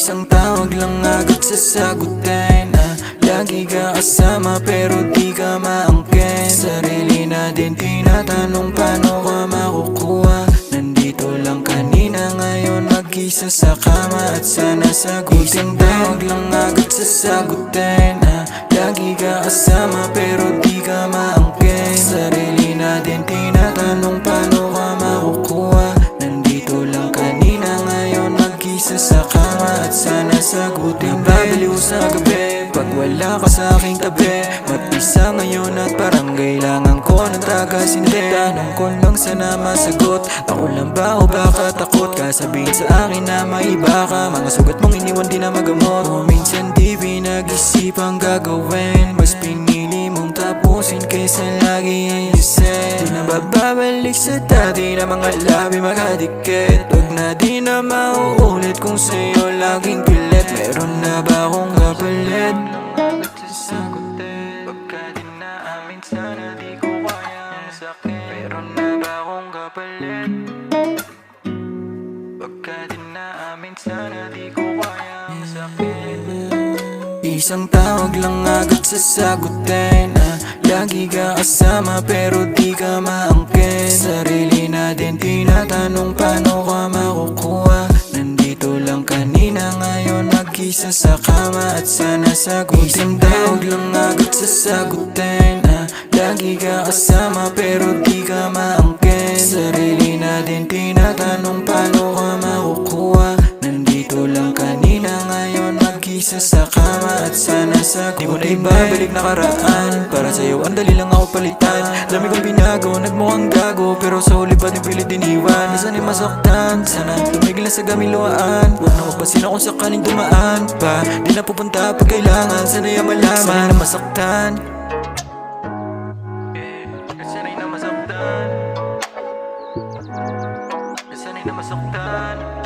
Isang tawag lang agad sasagutin ah, Lagi ka kasama pero di ka maangkin. Sarili na din tinatanong paano ka makukuha. Nandito lang kanina ngayon mag-isa sa kama At sana sagutin. Isang tawag lang agad sasagutin ah, Lagi ka kasama pero di sa kama At sana sagutin Babaliw sa gabi Pag wala ka sa aking tabi Mag-isa ngayon at parang kailangan ko ng taga-sindi Tanong ko lang sana masagot. Ako lang ba o baka takot? Ka sabihin sa akin na may iba ka. Mga sugat mong iniwan di na magamot. O minsan di pinag-isipang gagawin Mas pinili tapusin kaysa lagi ayusin Di na bababalik sa dati na mga labi makadikit Huwag na di na mauulit kung sa'yo laging pilit. Meron na ba akong kapalit? Agad sasagutin Pagka di na amin. Sana di ko kaya ang sakit Meron na ba akong kapalit? Pagka di na amin. Sana di ko kaya ang sakit Isang tawag lang agad sasagutin Lagi ka kasama pero di ka maangkin. Sarili na din tinatanong paano ka makukuha? Nandito lang kanina ngayon mag-isa sa kama At sana sagutin tawag lang agad sasagutin ah, Lagi ka kasama pero di ka maangkin. Sarili na din tinatanong paano ka makukuha? Nandito lang kanina ngayon mag-isa sa kama At sana sa Di mo na ibabalik nakaraan Para sa'yo ang dali lang ako palitan. Dami kong binago, nagmukhang gago. Pero sa huli pa din pilit diniwan Minsan ay masaktan? Sana tumigil na sa gamiluaan Huwag na mapasin kung sakaling dumaan. Pa Di na pupunta pag kailangan. Sana'y malaman. Sana'y na masaktan. Sana'y na masaktan. Sana'y na masaktan.